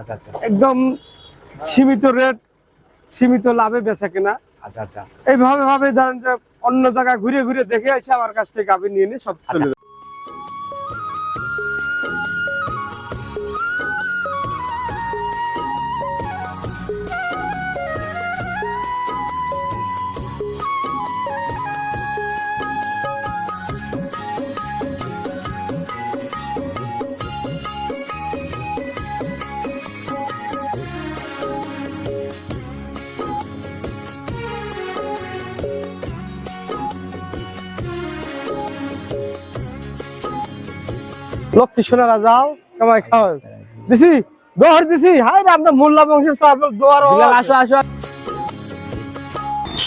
আচ্ছা আচ্ছা। একদম সীমিত রেট সীমিত লাভে বেচা কেনা। আচ্ছা আচ্ছা। এইভাবে ভাবে ধরেন যে অন্য জায়গায় ঘুরে ঘুরে দেখে এসে আমার কাছ থেকে গাভী নিয়ে নিয়ে সব চলে লক্ষ্মী সোনারা যাও কামাই খাও। দিছি? দোয়ার দিছি? হাই রে আমরা মোল্লা বংশের দোয়ার আসো আসো।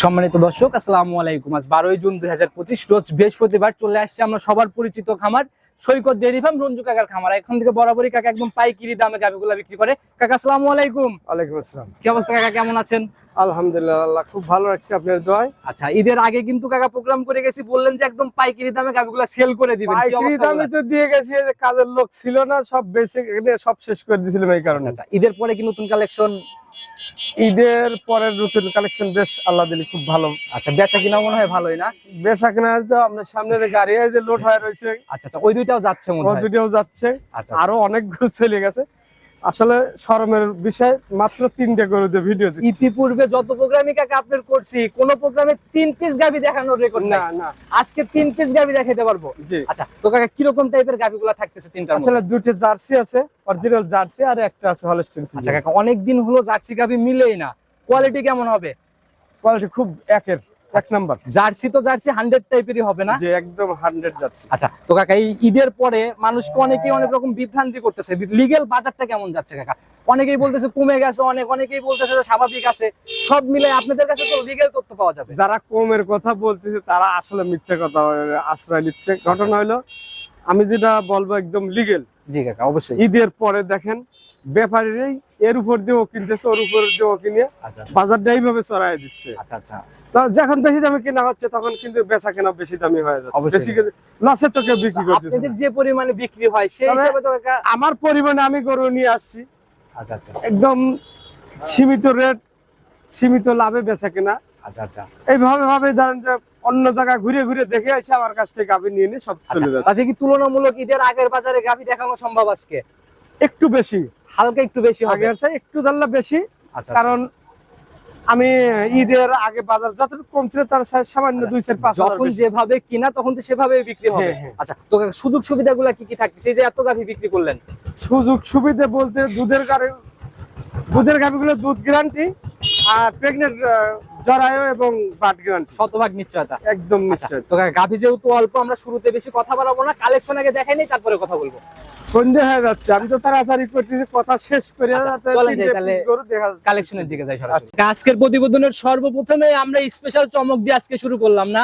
সম্মানিত দর্শক আসসালামু আলাইকুম। আজ বারোই জুন দুই হাজার পঁচিশ রোজ বৃহস্পতিবার চলে আসছে আমরা সবার পরিচিত খামার সৈকত ডেয়ারি ফার্ম রঞ্জু কাকার খামার। এখান থেকে বরাবরই কাকা একদম পাইকিরি দামে গাভিগুলা বিক্রি করে। কাকা আসসালামু আলাইকুম। আলাইকুম আসসালাম। কি অবস্থা কাকা? কেমন আছেন? আলহামদুলিল্লাহ আল্লাহ খুব ভালো রাখছে আপনার দোয়ায়। আচ্ছা ঈদের আগে কিন্তু কাকা প্রোগ্রাম করে গেছি বললেন যে একদম পাইকিরি দামে সেল করে দিবেন। পাইকারি দামে তো দিয়ে গেছি যে কাজের লোক ছিল না সব বেঁচে সব শেষ করে দিয়েছিলাম এই কারণে। আচ্ছা ঈদের পরে কি নতুন কালেকশন ঈদের পরের নতুন কালেকশন বেশ আল্লাহ দিলি খুব ভালো। আচ্ছা বেচা কিনা মনে হয় ভালোই না? বেচা কেনা তো আপনার সামনে যে গাড়ি যে লোড হয়ে রয়েছে আচ্ছা আচ্ছা ওই দুইটাও যাচ্ছে মনে হয়। ভিডিও যাচ্ছে। আচ্ছা আরও অনেক চলে গেছে। আসলে শরমের বিষয় মাত্র তিনটা তিনটে গরুতে ভিডিও দিচ্ছি। ইতিপূর্বে যত প্রোগ্রামই কাকে আপনার করছি কোন প্রোগ্রামে তিন পিস গাবি দেখানোর রেকর্ড না না। আজকে তিন পিস গাবি দেখাতে পারব? জি। আচ্ছা তো কাকা কীরকম টাইপের গাবিগুলো থাকতেছে তিনটার আসলে দুটো জার্সি আছে অরিজিনাল জার্সি আর একটা আছে হলস্টিন আচ্ছা কাকা অনেক দিন হলো জার্সি গাবি মিলেই না। কোয়ালিটি কেমন হবে? কোয়ালিটি খুব একের। এক নাম্বার। জার্সি তো জার্সি হান্ড্রেড টাইপেরই হবে না? যে একদম হান্ড্রেড জার্সি। আচ্ছা তো কাকা এই ঈদের পরে মানুষকে অনেকেই অনেক রকম বিভ্রান্তি করতেছে। লিগেল বাজারটা কেমন যাচ্ছে কাকা? অনেকেই বলতেছে কমে গেছে অনেক অনেকেই বলতেছে স্বাভাবিক আছে। সব মিলে আপনাদের কাছে তো লিগেল তথ্য পাওয়া যাবে। যারা কমের কথা বলতেছে তারা আসলে মিথ্যে কথা আশ্রয় নিচ্ছে। ঘটনা হলো আমি যেটা বলব একদম লিগেল জি কাকা অবশ্যই। ঈদের পরে দেখেন ব্যাপারীরাই এর উপর দিয়েও কিনতেছে ওর উপর দিয়েও কিনে আচ্ছা বাজারটা এইভাবে চড়াই দিচ্ছে। আচ্ছা আচ্ছা। যখন বেশি দামে কেনা হচ্ছে তখন কিন্তু বেচা কেনা বেশি দামি হয়ে যাচ্ছে। লসে তো কেউ বিক্রি না। যে পরিমাণে বিক্রি হয় সেই হিসাবে তো আমার পরিমাণে আমি গরু নিয়ে আসছি। আচ্ছা আচ্ছা। একদম সীমিত রেট সীমিত লাভে বেচা কেনা। আচ্ছা আচ্ছা। এইভাবে ভাবে ধরেন যে অন্য জায়গায় ঘুরে ঘুরে দেখে আসে আমার কাছ থেকে গাভী নিয়ে নিয়ে সব চলে যাচ্ছে। কি তুলনামূলক ঈদের আগের বাজারে গাভি দেখানো সম্ভব আজকে? একটু বেশি। হালকা একটু বেশি আগে একটু জানলা বেশি আচ্ছা কারণ আমি ঈদের আগে বাজার যতটুকু কম ছিল তার সামান্য দুই চার পাঁচ যখন যেভাবে কিনা তখন তো সেভাবে বিক্রি হবে। হ্যাঁ, হ্যাঁ। আচ্ছা তো সুযোগ সুবিধাগুলো কি কি থাকছে? যে এত গাভি বিক্রি করলেন। সুযোগ সুবিধা বলতে দুধের গাড়ি দুধের গাভিগুলো দুধ গ্যারান্টি আর প্রেগনেন্ট জরায়ু এবং বাট গ্যারান্টি শতভাগ নিশ্চয়তা। একদম আচ্ছা, নিশ্চয় তো গাভি যেহেতু অল্প আমরা শুরুতে বেশি কথা বাড়াবো না কালেকশন আগে দেখাই নেই তারপরে কথা বলব। সন্ধে হয়ে যাচ্ছে আমি তো তাড়াতাড়ি করছি যে কথা শেষ করে আচ্ছা। কালেকশনের দিকে যাই সরাসরি। আজকের প্রতিবেদনের সর্বপ্রথমে আমরা স্পেশাল চমক দিয়ে আজকে শুরু করলাম না?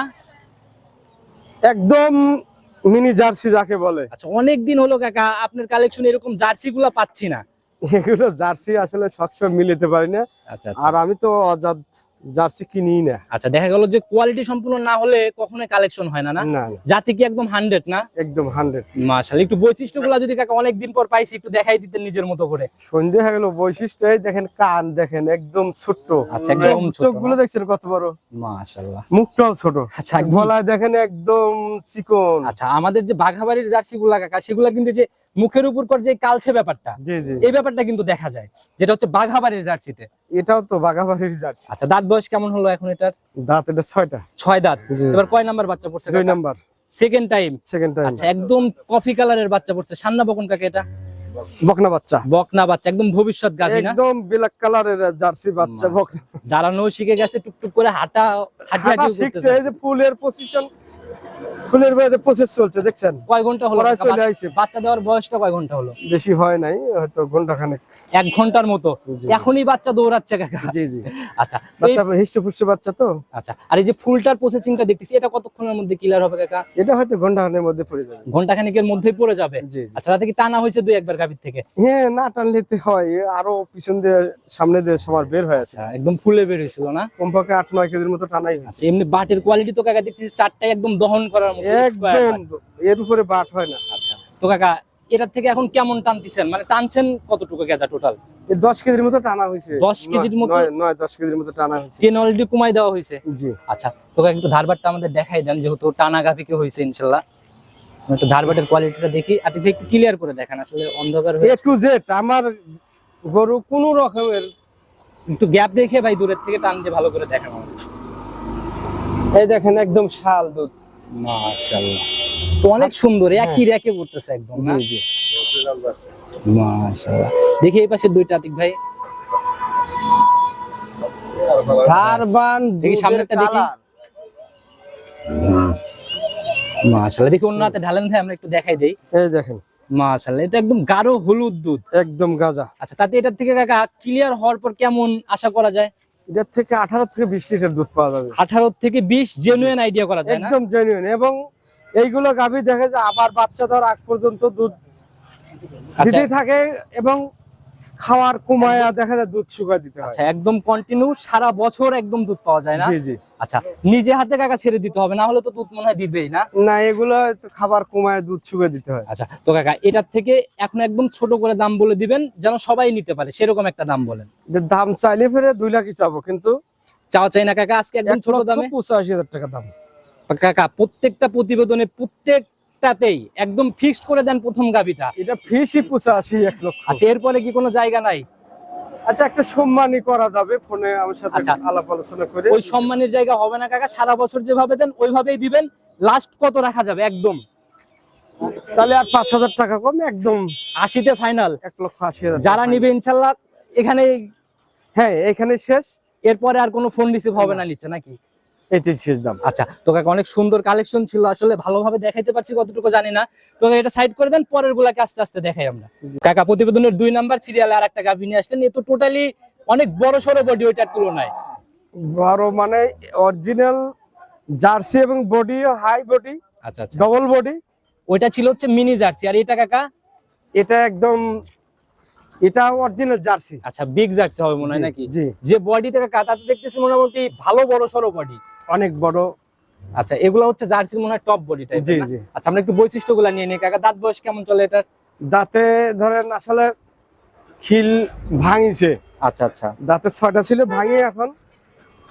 একদম মিনি জার্সি যাকে বলে। আচ্ছা অনেক দিন হলো কাকা আপনার কালেকশন এরকম জার্সি গুলা পাচ্ছি না। এগুলো জার্সি আসলে সবসময় মিলিতে পারি না। আচ্ছা আর আমি তো অজাত জার্সি কিনি না। আচ্ছা দেখা গেল যে কোয়ালিটি সম্পূর্ণ না হলে কখনোই কালেকশন হয় না না? জাতি কি একদম হান্ড্রেড না? একদম হান্ড্রেড মাশাআল্লাহ একটু বৈশিষ্ট্যগুলো যদি কাকা অনেকদিন পর পাইছি একটু দেখাই দিতেন নিজের মতো করে। সন্ধে হয়ে গেল বৈশিষ্ট্য দেখেন কান দেখেন একদম ছোট্ট। আচ্ছা, একদম ছোট চোখগুলো দেখছেন কত বড়? মাশাআল্লাহ। মুখটাও ছোট। আচ্ছা গলায় দেখেন একদম চিকন। আচ্ছা আমাদের যে বাঘাবাড়ির জার্সি গুলা কাকা সেগুলা কিন্তু যে মুখের উপর কর যে কালছে ব্যাপারটা এই ব্যাপারটা কিন্তু দেখা যায়। যেটা হচ্ছে বাঘাবাড়ির জার্সিতে। এটাও তো বাঘাবাড়ির জার্সি। আচ্ছা দাঁত বয়স কেমন হলো এখন এটার? দাঁত এটা ছয়টা। ছয় দাঁত। এবার কয় নাম্বার বাচ্চা পড়ছে দুই number. Second time second time আচ্ছা একদম কফি কালারের বাচ্চা পড়ছে। সান্না বকন কাকে এটা? বকনা বাচ্চা। বকনা বাচ্চা একদম ভবিষ্যৎ গাভী না? একদম ব্ল্যাক কালারের জার্সি বাচ্চা বকনা। দাঁড়ানো শিখে গেছে টুকটুক করে হাঁটা হাঁটি হাঁটা হাঁটি শিখছে এই যে ফুলের পজিশন ফুলের বাইরে প্রসেস চলছে দেখছেন? কয় ঘণ্টা হলো? চলে আইছে। বাচ্চা দেওয়ার বয়সটা কয় ঘণ্টা হলো? বেশি হয় নাই হয়তো ঘণ্টা খানেক এক ঘণ্টার মতো। এখনই বাচ্চা দৌড়াচ্ছে কাকা। জি জি। আচ্ছা বাচ্চা হিষ্টপুষ্ট বাচ্চা তো। আচ্ছা আর এই যে ফুলটার প্রসেসিংটা দেখতেছি এটা কতক্ষণের মধ্যে ক্লিয়ার হবে কাকা? এটা হয়তো ঘণ্টা মধ্যে পড়ে যাবে। ঘণ্টা খানিকের মধ্যেই পড়ে যাবে? আচ্ছা তাতে কি টানা হয়েছে দুই একবার গাভীর থেকে? হ্যাঁ না টানলে হয়। আরও পিছন দিয়ে সামনে দিয়ে সবার বের হয়ে আছে। আচ্ছা একদম ফুলে বের হয়েছিল না? কমপক্ষে আট নয় কেজির মতো টানাই হয়েছে। আচ্ছা এমনি বাটের কোয়ালিটি তো কাকা দেখতেছি চারটাই একদম দহন করার একদম এর উপরে বাট হয় না। আচ্ছা। তো কাকা এটার থেকে এখন কেমন টানতেছেন? মানে টানছেন কতটুকু গেজা টোটাল দশ কেজির মতো টানা হয়েছে। 10 কেজির মতো? নয়- দশ কেজির মতো টানা হয়েছে। অলরেডি কমাই দেওয়া হয়েছে? জি। আচ্ছা তোকে একটু ধারবারটা আমাদের দেখাই দেন যেহেতু টানা গাভিকে হয়েছে ইনশাল্লাহ। একটু ধারবাটের কোয়ালিটিটা দেখি। আতিক একটু ক্লিয়ার করে দেখেন আসলে অন্ধকার হয়ে এ টু জেড আমার গরু কোন রকমের একটু গ্যাপ রেখে ভাই দূরের থেকে টান দিয়ে ভালো করে দেখেন এই দেখেন একদম শাল দুধ। মাশাআল্লাহ। তো অনেক সুন্দর একই র্যাকে পড়তেছে একদম না? জি। জি মাশাআল্লাহ। দেখি এই পাশে দুইটা আতিক ভাই। কারবান দেখি সামনেরটা দেখি। মাশাআল্লাহ দেখি অন্য হাতে ঢালেন ভাই আমরা একটু দেখাই দেই। এই দেখেন। মাশাআল্লাহ এটা একদম গাঢ় হলুদ দুধ। একদম গাজা। আচ্ছা তাতে এটার থেকে কাকা ক্লিয়ার হওয়ার পর কেমন আশা করা যায়? এটার থেকে আঠারো থেকে বিশ লিটার দুধ পাওয়া যাবে। আঠারো থেকে বিশ জেনুইন আইডিয়া করা যায় একদম জেনুইন এবং এইগুলো গাভী দেখা যায় আবার বাচ্চা ধর আগ পর্যন্ত দুধ আচ্ছা। দিতেই থাকে এবং খাওয়ার কমায়া দেখা যায় দুধ শুকায় দিতে হয়। আচ্ছা একদম কন্টিনিউ সারা বছর একদম দুধ পাওয়া যায় না? জি জি। আচ্ছা নিজে হাতে কাকা ছেড়ে দিতে হবে না হলে তো দুধ মনে হয় দিবেই না? না এগুলো খাবার কমায় দুধ শুকায় দিতে হয়। আচ্ছা তো কাকা এটার থেকে এখন একদম ছোট করে দাম বলে দিবেন যেন সবাই নিতে পারে সেরকম একটা দাম বলেন। দাম চাইলে ফেরে দুই লাখই চাবো কিন্তু চাওয়া চাই না কাকা আজকে একদম এক ছোট দামে? পঁচাশি হাজার টাকা দাম। কাকা প্রত্যেকটা প্রতিবেদনে প্রত্যেকটাতেই একদম ফিক্সড করে দেন প্রথম গাবিটা এটা ফিসই পঁচাশি এক লক্ষ। আচ্ছা এরপরে কি কোনো জায়গা নাই? আচ্ছা একটা সম্মানই করা যাবে ফোনে আমার সাথে আচ্ছা। আলাপ আলোচনা করে। ওই সম্মানের জায়গা হবে না কাকা সারা বছর যেভাবে দেন ওইভাবেই দিবেন। লাস্ট কত রাখা যাবে? একদম। তাহলে আর পাঁচ হাজার টাকা কম একদম। আশিতে ফাইনাল এক লক্ষ আশি হাজার যারা। নিবে ইনশাল্লাহ এখানে হ্যাঁ এখানে শেষ। এরপরে আর কোনো ফোন রিসিভ হবে না নিচ্ছে নাকি? এটাই শেষ দাম। আচ্ছা তো কাকা অনেক সুন্দর কালেকশন ছিল আসলে ভালোভাবে দেখাইতে পারছি কতটুকু জানি না। তো এটা সাইড করে দেন পরের গুলাকে আস্তে আস্তে দেখাই আমরা। কাকা প্রতিবেদনের দুই নাম্বার সিরিয়ালে আর একটা গাভী নিয়ে আসলেন এ তো টোটালি অনেক বড় সড়ো বডি ওইটার তুলনায়। বড় মানে অরিজিনাল জার্সি এবং বডি হাই বডি আচ্ছা আচ্ছা। ডবল বডি ওইটা ছিল হচ্ছে মিনি জার্সি আর এটা কাকা? এটা একদম এটা অরিজিনাল জার্সি আচ্ছা বিগ জার্সি হবে মনে হয় নাকি? যে বডি থেকে কাটাতে দেখতেছি মোটামুটি ভালো বড় সড়ো বডি অনেক বড়। আচ্ছা এগুলো হচ্ছে জার্সির মনে হয় টপ বডি টাইপ জি জি। আচ্ছা আমরা একটু বৈশিষ্ট্যগুলো নিয়ে নিই। কাকা দাঁত বয়স কেমন চলে এটার? দাঁতে ধরেন আসলে খিল ভাঙিছে। আচ্ছা আচ্ছা। দাঁতে ছয়টা ছিল ভাঙিয়ে এখন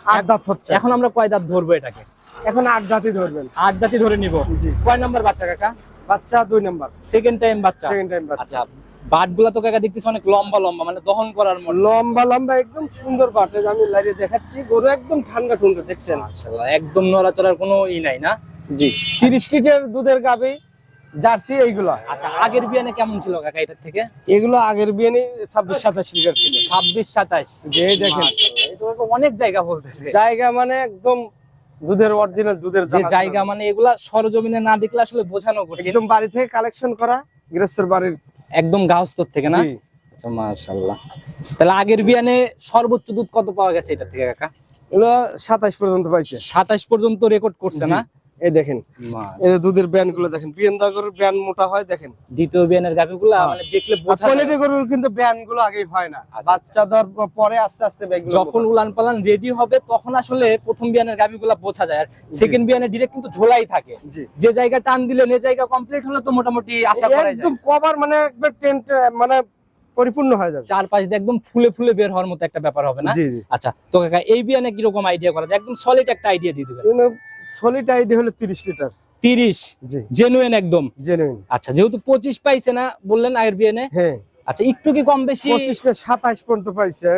আট দাঁত হচ্ছে। এখন আমরা কয় দাঁত ধরবো এটাকে? এখন আট দাঁতই ধরবেন। আট দাঁতই ধরে নিব। জি। কয় নাম্বার বাচ্চা কাকা? বাচ্চা দুই নাম্বার। সেকেন্ড টাইম বাচ্চা। সেকেন্ড টাইম বাচ্চা। আচ্ছা বাটগুলা তো কাকা দেখতেছি অনেক লম্বা লম্বা মানে দহন করার মতো। লম্বা লম্বা একদম সুন্দর বাটে আমি লাইরে দেখাচ্ছি গরু একদম ঠান্ডা ঠান্ডা দেখছেন? মাশাআল্লাহ একদম নড়াচড়ার কোনো ই নাই না? জি তিরিশ লিটার দুধের গাবি জার্সি এইগুলা। আচ্ছা আগের বিয়ানে কেমন ছিল কাকা এটার থেকে? এগুলো আগের বিয়ানি ছাব্বিশ সাতাশ লিটার ছিল। ছাব্বিশ সাতাশ? যে এই দেখেন অনেক জায়গা বলতেছে। জায়গা মানে একদম দুধের অরিজিনাল দুধের যে জায়গা মানে এগুলা সরজমিনে না দেখলে আসলে বোঝানো কঠিন। একদম বাড়ি থেকে কালেকশন করা গৃহস্থের বাড়ির একদম গাহস্তর থেকে না। আচ্ছা মাশাআল্লাহ। তাহলে আগের বিয়ানে সর্বোচ্চ দুধ কত পাওয়া গেছে এটা থেকে কাকা? এগুলো সাতাশ পর্যন্ত পাইছে। সাতাশ পর্যন্ত রেকর্ড করছে না? এই দেখেন এই দুধের ব্যান্ডগুলো দেখেন বিয়েন্দা গরুর ব্যান্ড মোটা হয় দেখেন। দ্বিতীয় বিয়ানের গাভিগুলা হ্যাঁ। মানে দেখলে বোঝা কোয়ালিটি গরুর কিন্তু ব্যান্ডগুলো আগেই হয় না। আচ্ছা, বাচ্চা দেওয়ার পরে আস্তে আস্তে যখন উলান পালান রেডি হবে তখন আসলে প্রথম বিয়ানের গাভিগুলা বোঝা যায়। আর সেকেন্ড বিয়ানে ডিরেক্ট কিন্তু ঝোলাই থাকে। যে জায়গা টান দিলে যে জায়গা কমপ্লিট হলে তো মোটামুটি আশা করা যায়। একদম কভার মানে একবার টেন্ট মানে পরিপূর্ণ হয়ে যাবে। চারপাশ দিয়ে একদম ফুলে ফুলে বের হওয়ার মতো একটা ব্যাপার হবে না? জি জি। আচ্ছা তো কাকা এই বিয়ানে কীরকম আইডিয়া করা যায়? একদম সলিড একটা আইডিয়া দিয়ে দিবেন। সলিড আইডিয়া হলো তিরিশ লিটার তিরিশ? জি। জেনুইন একদম? জেনুইন আচ্ছা যেহেতু পঁচিশ পাইছে না বললেন আগের বিয়ানে হ্যাঁ। আচ্ছা একটু কি কম বেশি? পঁচিশ না সাতাশ পর্যন্ত পাইছে।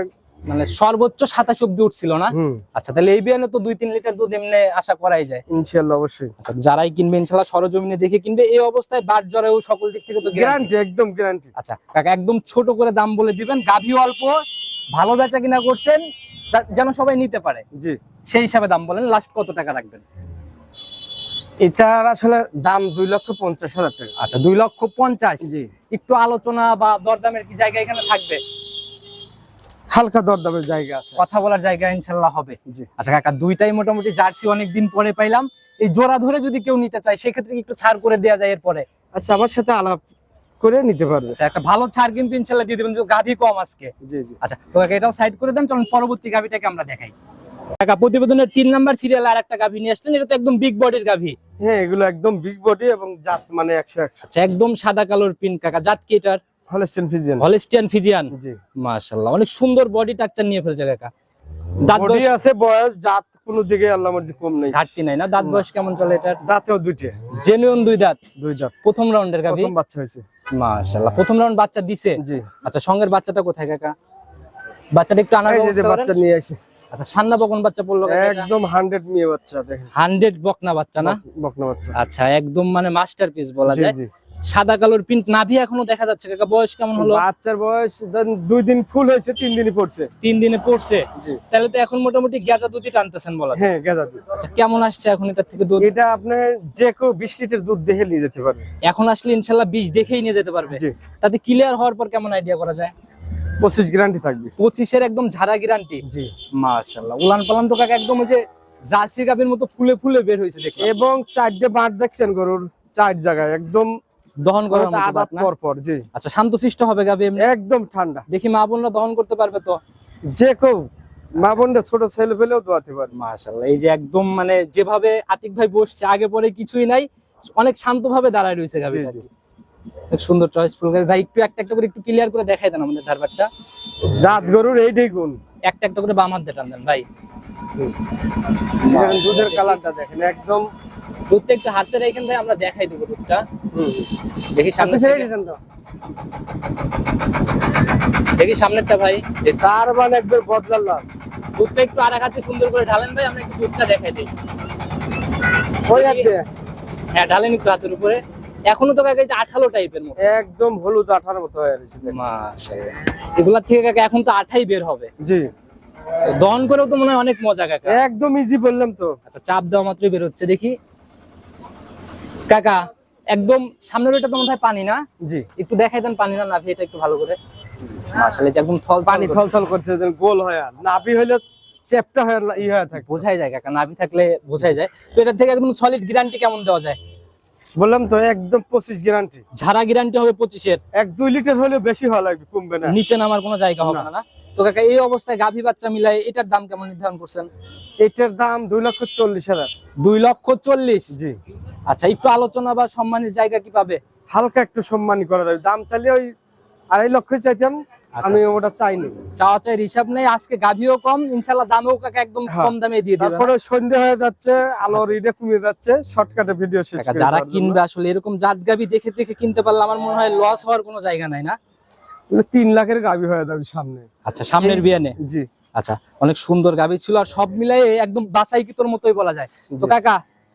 মানে সর্বোচ্চ সাতাশ অব্দি উঠছিল না? আচ্ছা তাহলে এই বিয়ানে তো দুই তিন লিটার দুধ এমনি আশা করাই যায়। ইনশাল্লাহ অবশ্যই। আচ্ছা যারাই কিনবে ইনশাল্লাহ সরজমিনে দেখে কিনবে। এই অবস্থায় বাট জরায়ু সকল দিক থেকে তো গ্যারান্টি একদম গ্যারান্টি আচ্ছা কাকা একদম ছোট করে দাম বলে দিবেন। গাভী অল্প ভালো বেচা কিনা করছেন যেন সবাই নিতে পারে। জি। সেই হিসাবে দাম বলেন। লাস্ট কত টাকা রাখবেন? এটার আসলে দাম দুই লক্ষ পঞ্চাশ হাজার টাকা। আচ্ছা দুই লক্ষ পঞ্চাশ। জি। একটু আলোচনা বা দরদামের কি জায়গা এখানে থাকবে? হালকা দরদামের জায়গা আছে। কথা বলার জায়গা ইনশাল্লাহ হবে। আচ্ছা কাকা দুইটাই মোটামুটি জার্সি অনেকদিন পরে পাইলাম। এই জোড়া ধরে যদি কেউ নিতে চায় সেক্ষেত্রে একটু ছাড় করে দেওয়া যায় এরপরে? আচ্ছা আমার সাথে আলাপ করে নিতে পারবে। আচ্ছা একটা ভালো ছাড় কিন্তু ইনশাল্লাহ দিয়ে দেবেন গাভী কম আজকে। জি জি। আচ্ছা তো এটাও সাইড করে দেন চলুন পরবর্তী গাভীটাকে আমরা দেখাই। কাকা প্রতিবেদনের তিন নাম্বার সিরিয়াল আর একটা গাভী নিয়ে আসলেন এটা তো একদম বিগ বডির গাভী। হ্যাঁ এগুলো একদম বিগ বডি এবং জাত মানে একশো একশো। আচ্ছা একদম সাদা কালোর পিন কাকা জাত কি এটার? হলস্টেন ফিজিয়ান হলিস্টিয়ান ফিজিয়ান জি। মাশাআল্লাহ অনেক সুন্দর বডি টাকচার নিয়ে ফেলছে কাকা। দাঁত বডি আছে বয়স জাত কোনো দিকে আল্লাহ মর্জি কম নেই। ঘাটতি নাই না? দাঁত বয়স কেমন চলে এটার? দাঁতেও দুইটা। জেনুইন দুই দাঁত? দুই দাঁত। প্রথম রাউন্ডের প্রথম বাচ্চা হয়েছে। মাশাআল্লাহ প্রথম রাউন্ড বাচ্চা দিছে? জি। আচ্ছা সঙ্গের বাচ্চাটা কোথায় কাকা? বাচ্চাটা একটু আনার ব্যবস্থা বাচ্চা নিয়ে আচ্ছা সান্না বকন বাচ্চা পড়ল একদম হান্ড্রেড মেয়ে বাচ্চা দেখেন। বকনা বাচ্চা না? বকনা বাচ্চা। আচ্ছা একদম মানে মাস্টারপিস বলা যায়। জি। সাদা কালোর প্রিন্ট নাভি এখনও দেখা যাচ্ছে। কাকা বয়স কেমন হলো? বাচ্চার বয়স দুই দিন ফুল হয়েছে তিন দিনই পড়ছে। তিন দিনে পড়ছে? তাহলে তো এখন মোটামুটি গেজা দুধই টানতেছেন বলা হ্যাঁ গেজা দুধ। আচ্ছা কেমন আসছে এখন এটার থেকে দুধ? এটা আপনি যে কেউ বিশ লিটার দুধ দেখে নিয়ে যেতে পারবে এখন আসলে ইনশাল্লাহ বিষ দেখেই নিয়ে যেতে পারবে। তাতে ক্লিয়ার হওয়ার পর কেমন আইডিয়া করা যায়? পঁচিশ গ্যারান্টি থাকবে। পঁচিশের একদম ঝাড়া গ্যারান্টি জি। মাশাল্লাহ উলান পালান তো কাকা একদম ওই যে জার্সি গাবের মতো ফুলে ফুলে বের হয়েছে দেখলাম। এবং চারটে বাঁট দেখছেন গরুর চার জায়গায় একদম দহন করার মতো আদাত বাট পর পর জি। আচ্ছা শান্তশিষ্ট হবে গাবে এমনি একদম ঠান্ডা। দেখি মা বোনরা দহন করতে পারবে তো? যে কেউ মা বোনরা ছোট ছেলে পেলেও দোয়াতে পারে। মাশাল্লাহ এই যে একদম মানে যেভাবে আতিক ভাই বসছে আগে পরে কিছুই নাই অনেক শান্তভাবে দাঁড়ায় রয়েছে। অনেক সুন্দর গাবি ভাই একটু একটা একটা করে একটু ক্লিয়ার করে দেখাই দেন আমাদের ধারবারটা। জাত গরুর এইটাই গুণ। একটা একটা করে বাম হাত দেন ভাই। দুধের কালারটা দেখেন একদম দুধটা একটু হাতে রেখেন ভাই আমরা দেখাই দেবো দুধটা দেখি সামনে তো। দেখি সামনেরটা ভাই চার মান একবার বদলালাম দুধটা একটু আর এক হাতে সুন্দর করে ঢালেন ভাই আমরা একটু দুধটা দেখাই দিই। ওই হাত হ্যাঁ ঢালেন একটু হাতের উপরে। এখনও তো কাকা আঠালো টাইপের মতো। একদম হলুদ আঠার মতো হয়ে গেছে দেখেন। মাশাআল্লাহ। এগুলা থেকে কাকা এখন তো আঠাই বের হবে। জি। দহন করেও তো মনে হয় অনেক মজা কাকা। একদম ইজি বললাম তো। আচ্ছা চাপ দেওয়া মাত্রই বের হচ্ছে দেখি। কাকা একদম সামনের ওইটা তো মনে হয় পানি না? জি। একটু দেখাই দেন পানি না নাভি এটা একটু ভালো করে। মাশাআল্লাহ একদম থল পানি পানি থলথল করছে যেন গোল হয় নাভি হইলে চেপটা হয়ে ই হয়ে থাকে। বোঝাই যায় কাকা নাভি থাকলে বোঝাই যায়। তো এটার থেকে একদম সলিড গ্যারান্টি কেমন দেওয়া যায়? বললাম তো একদম পঁচিশ গ্যারান্টি ঝাড়া গ্যারান্টি হবে পঁচিশের। এক দুই লিটার হলে বেশি হওয়া লাগবে কমবে না। নিচে নামার কোনো জায়গা হবে না। তো কাকা এই অবস্থায় গাভী বাচ্চা মিলাই এটার দাম কেমন নির্ধারণ করছেন? এটার দাম দুই লক্ষ চল্লিশ হাজার। দুই লক্ষ চল্লিশ? জি। আচ্ছা একটু আলোচনা বা সম্মানের জায়গা কি পাবে? হালকা একটু সম্মানী করা যাবে। দাম চাইলে ওই আড়াই লক্ষ চাইতাম আচ্ছা, আমি আচ্ছা। ওটা চাইনি। চাওয়া হিসাব নেই আজকে গাভিও কম ইনশাল্লাহ দামেও কাকা একদম হ্যাঁ। কম দামে দিয়ে দেবে তারপরে সন্ধে হয়ে যাচ্ছে আলোর ইডে কমে যাচ্ছে শর্টকাটে ভিডিও শেষ যারা কিনবে আসলে এরকম জাত গাভি দেখে দেখে কিনতে পারলে আমার মনে হয় লস হওয়ার কোনো জায়গা নাই না? তিন লাখের গাবি হয়ে যাবে সামনে। আচ্ছা সামনের বিয়ানে? জি। আচ্ছা অনেক সুন্দর গাভী ছিল আর সব মিলাই একদম বাসাই কি তোর মতোই বলা যায়। তো কাকা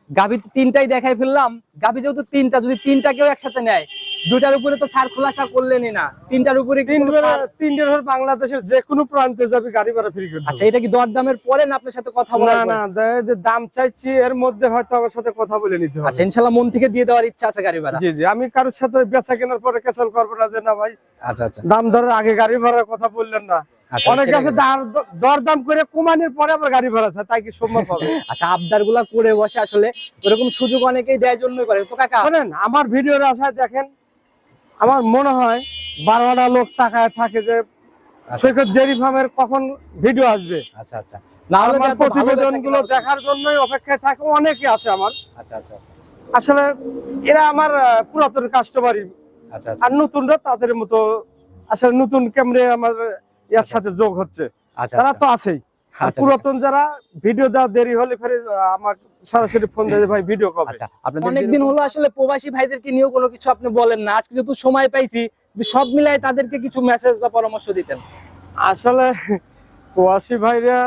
গাভি তো তিনটাই দেখাই ফেললাম। গাভি যেহেতু তিনটা যদি তিনটা কেউ একসাথে নেয় দুটার উপরে তো ছাড় খোলাসা করলেনই না। তিনটার উপরে কোনো ছাড়- বাংলাদেশের যে কোনো প্রান্তে যাবে গাড়ি ভাড়া ফ্রি করে আচ্ছা এটা কি দরদামের পরে না আপনার সাথে কথা বলা না না যে দাম চাইছি এর মধ্যে হয়তো আমার সাথে কথা বলে নিতে হবে। আচ্ছা ইনশাল্লাহ মন থেকে দিয়ে দেওয়ার ইচ্ছা আছে গাড়ি ভাড়া। জি জি আমি কারোর সাথে বেচা কেনার পরে ক্যান্সেল করব না যে না ভাই। আচ্ছা আচ্ছা। দাম ধরার আগে গাড়ি ভাড়ার কথা বললেন না। অনেক দার- দরদাম করে কমানোর পরে আবার গাড়ি ভাড়া তাই কি সম্ভব হবে? আচ্ছা আবদারগুলা করে বসে আসলে ওরকম সুযোগ অনেকেই করে। তো কাকা শোনেন আমার ভিডিওর আশায় দেখেন আমার মনে হয় বারোটা লোক তাকায় থাকে যে সৈকত জেরি ফার্মের কখন ভিডিও আসবে। আচ্ছা আচ্ছা। আমার প্রতিবেদনগুলো। দেখার জন্যই অপেক্ষায় থাকে অনেকে আছে আমার। আচ্ছা আচ্ছা আচ্ছা। আসলে এরা আমার পুরাতন কাস্টমারই আচ্ছা আচ্ছা। আর নতুনরা তাদের মতো আসলে নতুন ক্যামেরে আমার এর সাথে যোগ হচ্ছে। আচ্ছা তারা আচ্ছা। তো আছেই। আচ্ছা, পুরাতন যারা ভিডিও দেওয়া দেরি হলে ফেরে আমাকে সরাসরি ফোন দেয় ভাই ভিডিও কবে? অনেকদিন হলো আসলে প্রবাসী ভাইদেরকে নিয়েও কোনো কিছু আপনি বলেন না। আজকে যেহেতু সময় পাইছি সব মিলাই তাদেরকে কিছু মেসেজ বা পরামর্শ দিতেন। আসলে প্রবাসী ভাইরা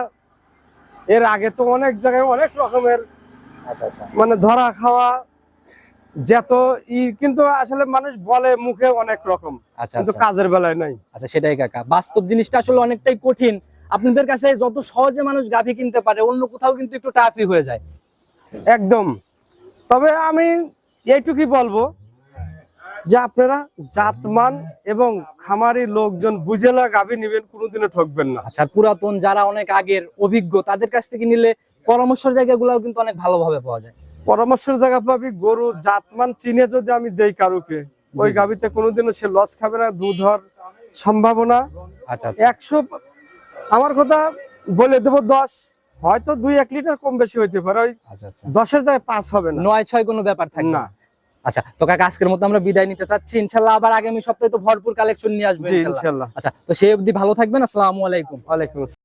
এর আগে তো অনেক জায়গায় অনেক রকমের আচ্ছা আচ্ছা। মানে ধরা খাওয়া যত ই কিন্তু আসলে মানুষ বলে মুখে অনেক রকম আচ্ছা কিন্তু আচ্ছা। কাজের বেলায় নাই। আচ্ছা সেটাই কাকা। বাস্তব জিনিসটা আসলে অনেকটাই কঠিন। আপনাদের কাছে যত সহজে মানুষ গাভী কিনতে পারে অন্য কোথাও কিন্তু একটু টাফই হয়ে যায়। একদম। তবে আমি এইটুকুই বলব যে আপনারা জাতমান এবং খামারি লোকজন বুঝে না গাভী নিবেন কোনোদিনও ঠকবেন না। আচ্ছা পুরাতন যারা অনেক আগের অভিজ্ঞ তাদের কাছ থেকে নিলে পরামর্শের জায়গাগুলোও কিন্তু অনেক ভালোভাবে পাওয়া যায়। পরামর্শের জায়গা পাবি গরু জাতমান চিনে যদি আমি দেই কারুকে ওই জি। গাভীতে কোনোদিনও সে লস খাবে না দুধ হওয়ার সম্ভাবনা আচ্ছা একশো আমার কথা বলে দেবো দশ হয়তো দুই এক লিটার কম বেশি হইতে পারে ওই আচ্ছা আচ্ছা। দশের জায়গায় পাঁচ হবে না। নয় ছয় কোনো ব্যাপার থাকে না। আচ্ছা তো কাকা আজকের মতো আমরা বিদায় নিতে চাচ্ছি ইনশাল্লাহ আবার আগামী সপ্তাহে তো ভরপুর কালেকশন নিয়ে আসবে ইনশাল্লাহ। আচ্ছা তো সেই অবধি ভালো থাকবেন আসসালামু আলাইকুম। ওয়ালাইকুম